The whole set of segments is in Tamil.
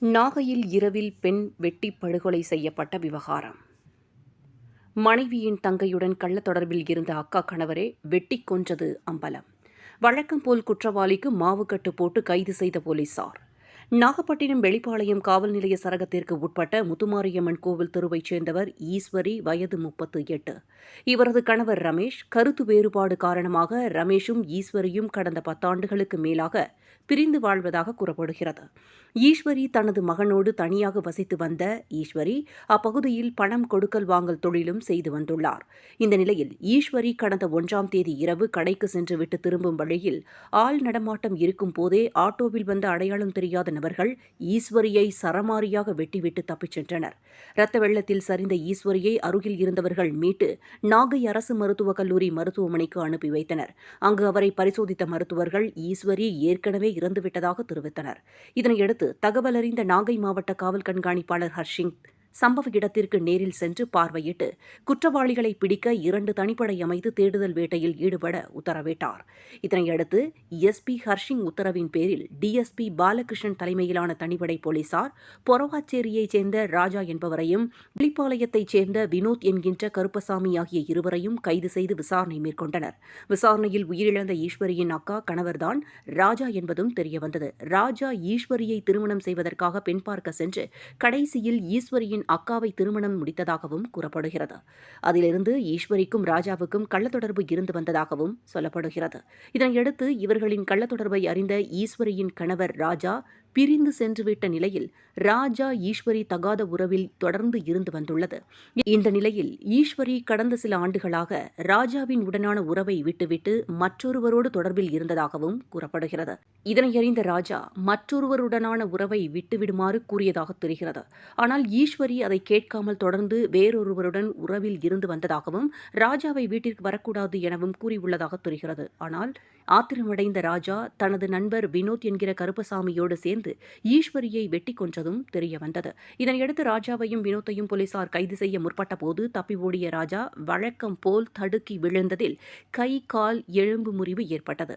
நாகையில் இரவில் பெண் வெட்டி படுகொலை செய்யப்பட்ட விவகாரம். மனைவியின் தங்கையுடன் கள்ள தொடர்பில் இருந்த அக்கா கணவரே வெட்டிக் கொன்றது அம்பலம். வழக்கம் போல் குற்றவாளிக்கு மாவுக்கட்டு போட்டு கைது செய்த போலீசார். நாகப்பட்டினம் வெளிப்பாளையம் காவல் நிலைய சரகத்திற்கு உட்பட்ட முத்துமாரியம்மன் கோவில் தெருவைச் சேர்ந்தவர் ஈஸ்வரி வயது முப்பத்து எட்டு. இவரது கணவர் ரமேஷ் கருத்து வேறுபாடு காரணமாக ரமேஷும் ஈஸ்வரியும் கடந்த பத்தாண்டுகளுக்கு மேலாக பிரிந்து வாழ்வதாக கூறப்படுகிறது. ஈஸ்வரி தனது மகனோடு தனியாக வசித்து வந்த ஈஸ்வரி அப்பகுதியில் பணம் கொடுக்கல் வாங்கல் தொழிலும் செய்து வந்துள்ளார். இந்த நிலையில் ஈஸ்வரி கடந்த ஒன்றாம் தேதி இரவு கடைக்கு சென்றுவிட்டு திரும்பும் வழியில் ஆள் நடமாட்டம் இருக்கும் போதே ஆட்டோவில் வந்த அடையாளம் தெரியாத பண்ணவர்கள் ஈஸ்வரியை சரமாரியாக வெட்டிவிட்டு தப்பிச் சென்றனர். இரத்த வெள்ளத்தில் சரிந்த ஈஸ்வரியை அருகில் இருந்தவர்கள் மீட்டு நாகை அரசு மருத்துவக் கல்லூரி மருத்துவமனைக்கு அனுப்பி வைத்தனர். அங்கு அவரை பரிசோதித்த மருத்துவர்கள் ஈஸ்வரி ஏற்கனவே இறந்துவிட்டதாக தெரிவித்தனர். இதனையடுத்து தகவல் அறிந்த நாகை மாவட்ட காவல் கண்காணிப்பாளர் ஹர்ஷிங் சம்பவ இடத்திற்கு நேரில் சென்று பார்வையிட்டு குற்றவாளிகளை பிடிக்க இரண்டு தனிப்படை அமைத்து தேடுதல் வேட்டையில் ஈடுபட உத்தரவிட்டார். இதனையடுத்து எஸ்பி ஹர்ஷிங் உத்தரவின் பேரில் டிஎஸ்பி பாலகிருஷ்ணன் தலைமையிலான தனிப்படை போலீசார் பொறவாச்சேரியைச் சேர்ந்த ராஜா என்பவரையும் வெளிப்பாளையத்தைச் சேர்ந்த வினோத் என்கின்ற கருப்பசாமி ஆகிய இருவரையும் கைது செய்து விசாரணை மேற்கொண்டனர். விசாரணையில் உயிரிழந்த ஈஸ்வரியின் அக்கா கணவர்தான் ராஜா என்பதும் தெரியவந்தது. ராஜா ஈஸ்வரியை திருமணம் செய்வதற்காக பெண் பார்க்க சென்று கடைசியில் ஈஸ்வரியின் அக்காவை திருமணம் முடித்ததாகவும் கூறப்படுகிறது. அதிலிருந்து ஈஸ்வரிக்கும் ராஜாவுக்கும் கள்ளத்தொடர்பு இருந்து வந்ததாகவும் சொல்லப்படுகிறது. இதனையடுத்து இவர்களின் கள்ளத்தொடர்பை அறிந்த ஈஸ்வரியின் கணவர் ராஜா பிரிந்து சென்றுவிட்ட நிலையில் ராஜா ஈஸ்வரி தகாத உறவில் தொடர்ந்து இருந்து வந்துள்ளது. இந்த நிலையில் ஈஸ்வரி கடந்த சில ஆண்டுகளாக ராஜாவின் உடனான உறவை விட்டுவிட்டு மற்றொருவரோடு தொடர்பில் இருந்ததாகவும் கூறப்படுகிறது. இதனை அறிந்த ராஜா மற்றொருவருடனான உறவை விட்டுவிடுமாறு கூறியதாக தெரிகிறது. ஆனால் ஈஸ்வரி அதை கேட்காமல் தொடர்ந்து வேறொருவருடன் உறவில் இருந்து வந்ததாகவும் ராஜாவை வீட்டிற்கு வரக்கூடாது எனவும் கூறியுள்ளதாக தெரிகிறது. ஆனால் ஆத்திரமடைந்த ராஜா தனது நண்பர் வினோத் என்கிற கருப்பசாமியோடு சேர்ந்து ஈஸ்வரியை வெட்டி கொன்றதும் தெரிய வந்தது. இதனையடுத்து ராஜாவையும் வினோத்தையும் போலீசார் கைது செய்ய முற்பட்ட போது தப்பி ஓடிய ராஜா வழக்கம் போல் தடுக்கி விழுந்ததில் கை கால் எலும்பு முறிவு ஏற்பட்டது.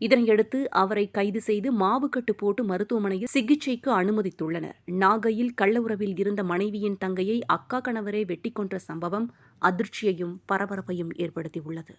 இதனையடுத்து அவரை கைது செய்து மாவுக்கட்டு போட்டு மருத்துவமனையில் சிகிச்சைக்கு அனுமதித்துள்ளனர். நாகையில் கள்ள உறவில் இருந்த மனைவியின் தங்கையை அக்கா கணவரே வெட்டி கொன்ற சம்பவம் அதிர்ச்சியையும் பரபரப்பையும் ஏற்படுத்தியுள்ளது.